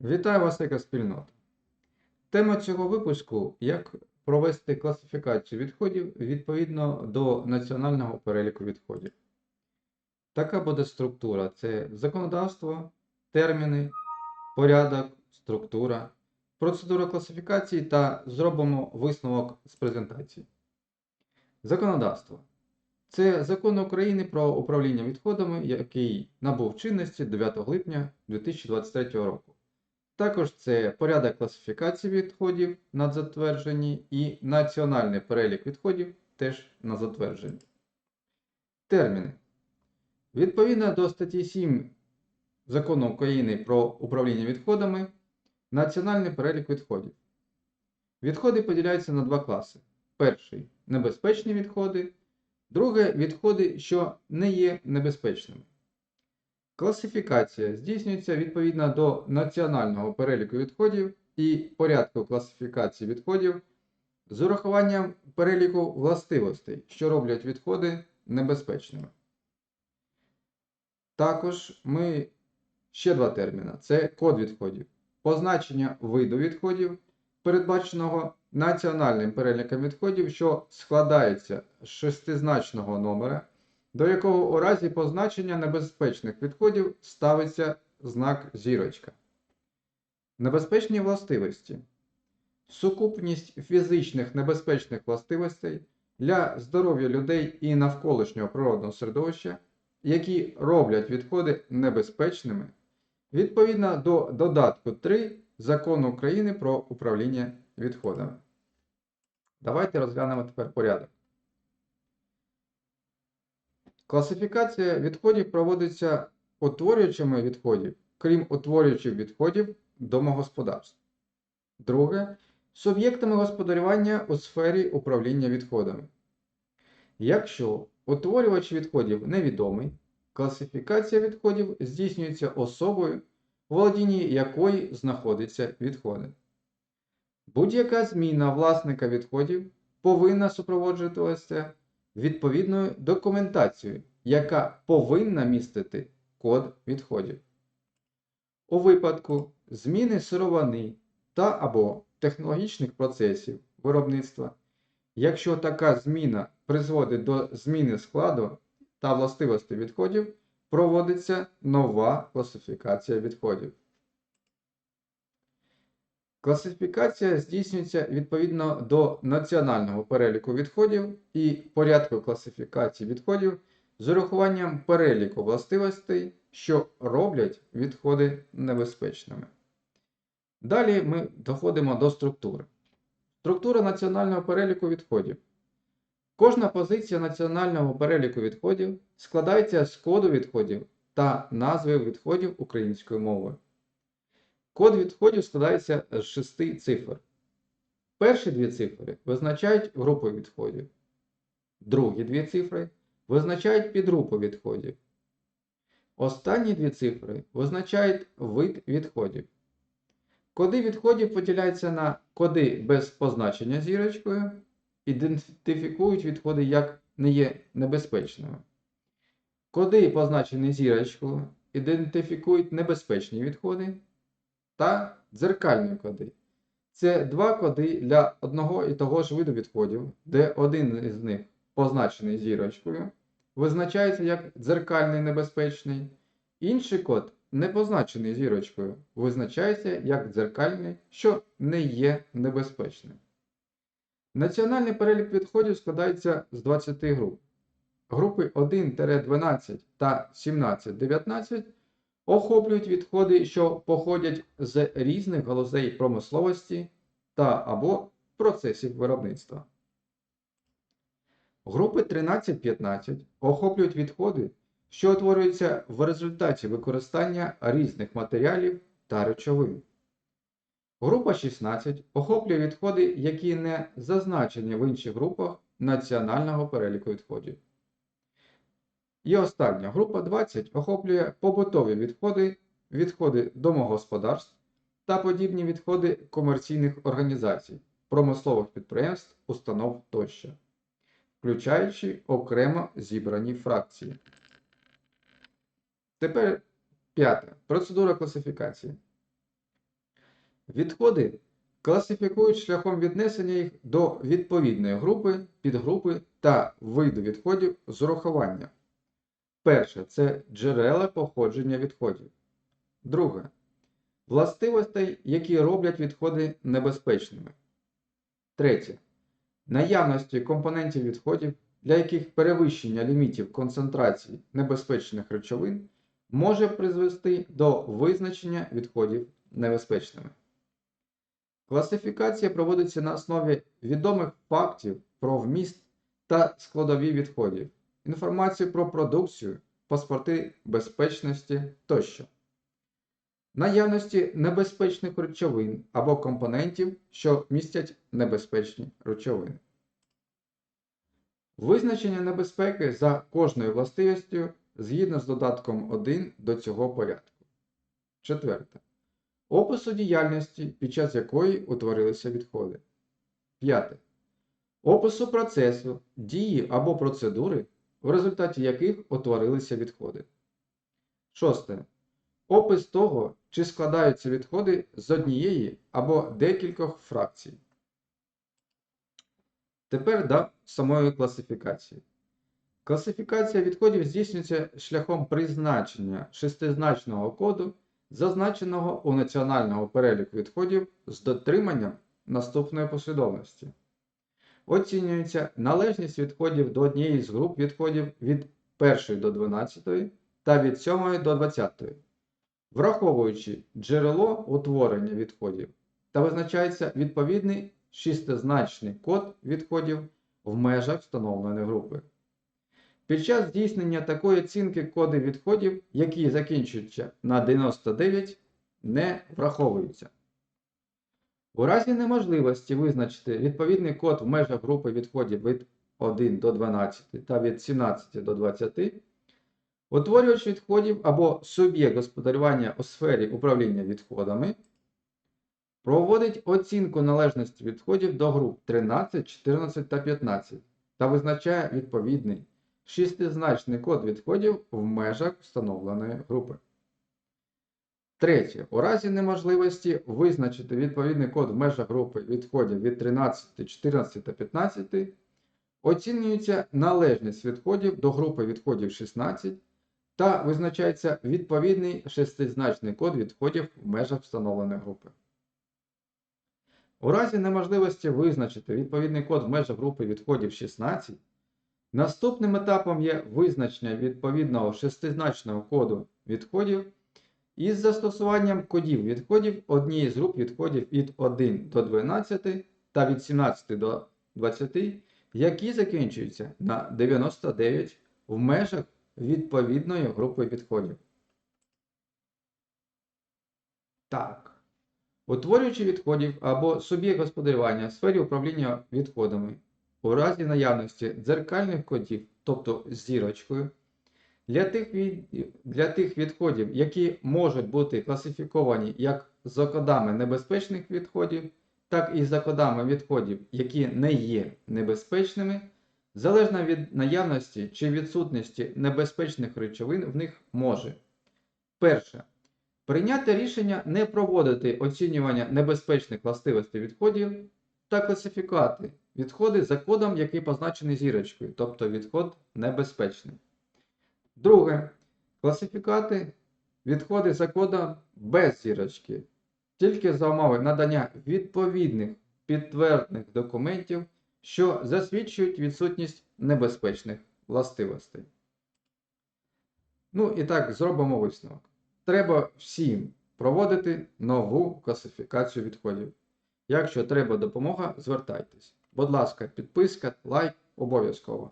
Вітаю вас, екоспільнота. Тема цього випуску як провести класифікацію відходів відповідно до національного переліку відходів. Така буде структура: це законодавство, терміни, порядок, структура, процедура класифікації та зробимо висновок з презентації. Законодавство. Це закон України про управління відходами, який набув чинності 9 липня 2023 року. Також це порядок класифікації відходів на затвердженні і національний перелік відходів теж на затвердженні. Терміни. Відповідно до статті 7 Закону України про управління відходами, національний перелік відходів. Відходи поділяються на два класи. Перший небезпечні відходи, друге відходи, що не є небезпечними. Класифікація здійснюється відповідно до національного переліку відходів і порядку класифікації відходів з урахуванням переліку властивостей, що роблять відходи небезпечними. Також ми ще два терміни: це код відходів, позначення виду відходів, передбаченого національним переліком відходів, що складається з шестизначного номера до якого у разі позначення небезпечних відходів ставиться знак зірочка. Небезпечні властивості. Сукупність фізичних небезпечних властивостей для здоров'я людей і навколишнього природного середовища, які роблять відходи небезпечними відповідно до додатку 3 Закону України про управління відходами. Давайте розглянемо тепер порядок. Класифікація відходів проводиться утворюючими відходів, крім утворюючих відходів домогосподарств. Друге суб'єктами господарювання у сфері управління відходами. Якщо утворювач відходів невідомий, класифікація відходів здійснюється особою, в володінні якої знаходяться відходи. Будь-яка зміна власника відходів повинна супроводжуватися відповідною документацією, яка повинна містити код відходів. У випадку зміни сировини та або технологічних процесів виробництва, якщо така зміна призводить до зміни складу та властивостей відходів, проводиться нова класифікація відходів. Класифікація здійснюється відповідно до національного переліку відходів і порядку класифікації відходів з урахуванням переліку властивостей, що роблять відходи небезпечними. Далі ми доходимо до структури. Структура національного переліку відходів. Кожна позиція національного переліку відходів складається з коду відходів та назви відходів українською мовою. Код відходів складається з шести цифр. Перші дві цифри визначають групу відходів. Другі дві цифри визначають підгрупу відходів. Останні дві цифри визначають вид відходів. Коди відходів поділяються на коди без позначення зірочкою, ідентифікують відходи як не є небезпечними. Коди, позначені зірочкою, ідентифікують небезпечні відходи та дзеркальні коди. Це два коди для одного і того ж виду відходів, де один із них позначений зірочкою, визначається як дзеркальний небезпечний, інший код не позначений зірочкою, визначається як дзеркальний, що не є небезпечним. Національний перелік відходів складається з 20 груп. Групи 1-12 та 17-19 охоплюють відходи, що походять з різних галузей промисловості та або процесів виробництва. Групи 13-15 охоплюють відходи, що утворюються в результаті використання різних матеріалів та речовин. Група 16 охоплює відходи, які не зазначені в інших групах національного переліку відходів. І остання група 20 охоплює побутові відходи, відходи домогосподарств та подібні відходи комерційних організацій, промислових підприємств, установ тощо, включаючи окремо зібрані фракції. Тепер п'яте. Процедура класифікації. Відходи класифікують шляхом віднесення їх до відповідної групи, підгрупи та виду відходів з урахуванням. Перше це джерела походження відходів. Друге властивостей, які роблять відходи небезпечними. Третє. Наявності компонентів відходів, для яких перевищення лімітів концентрації небезпечних речовин може призвести до визначення відходів небезпечними. Класифікація проводиться на основі відомих фактів про вміст та складові відходів, інформацію про продукцію, паспорти безпечності тощо. Наявності небезпечних речовин або компонентів, що містять небезпечні речовини. Визначення небезпеки за кожною властивістю згідно з додатком 1 до цього порядку. Четверте. Опису діяльності, під час якої утворилися відходи. П'яте. Опису процесу, дії або процедури, в результаті яких утворилися відходи. Шосте. Опис того, чи складаються відходи з однієї або декількох фракцій. Тепер до самої класифікації. Класифікація відходів здійснюється шляхом призначення шестизначного коду, зазначеного у національному переліку відходів з дотриманням наступної послідовності. Оцінюється належність відходів до однієї з груп відходів від 1 до 12 та від 7 до 20, враховуючи джерело утворення відходів та визначається відповідний шістизначний код відходів в межах встановленої групи. Під час здійснення такої оцінки коди відходів, які закінчуються на 99, не враховуються. У разі неможливості визначити відповідний код в межах групи відходів від 1 до 12 та від 17 до 20, утворювач відходів або суб'єкт господарювання у сфері управління відходами проводить оцінку належності відходів до груп 13, 14 та 15 та визначає відповідний шістизначний код відходів в межах встановленої групи. Третє. У разі неможливості визначити відповідний код в межах групи відходів від 13, 14 та 15 оцінюється належність відходів до групи відходів 16 та визначається відповідний шестизначний код відходів в межах встановленої групи. У разі неможливості визначити відповідний код в межах групи відходів 16, наступним етапом є визначення відповідного шестизначного коду відходів із застосуванням кодів відходів однієї з груп відходів від 1 до 12 та від 17 до 20, які закінчуються на 99 в межах відповідної групи відходів. Так. Утворюючи відходів або суб'єкт господарювання в сфері управління відходами у разі наявності дзеркальних кодів, тобто зірочкою, для тих, від... для тих відходів, які можуть бути класифіковані як за кодами небезпечних відходів, так і за кодами відходів, які не є небезпечними, залежно від наявності чи відсутності небезпечних речовин в них може. Перше. Прийняти рішення не проводити оцінювання небезпечних властивостей відходів та класифікувати відходи за кодом, який позначений зірочкою, тобто відход небезпечний. Друге. Класифікати відходи за кодом без зірочки, тільки за умови надання відповідних підтверджених документів, що засвідчують відсутність небезпечних властивостей. Ну і так, зробимо висновок. Треба всім проводити нову класифікацію відходів. Якщо треба допомога, звертайтесь. Будь ласка, підписка, лайк обов'язково.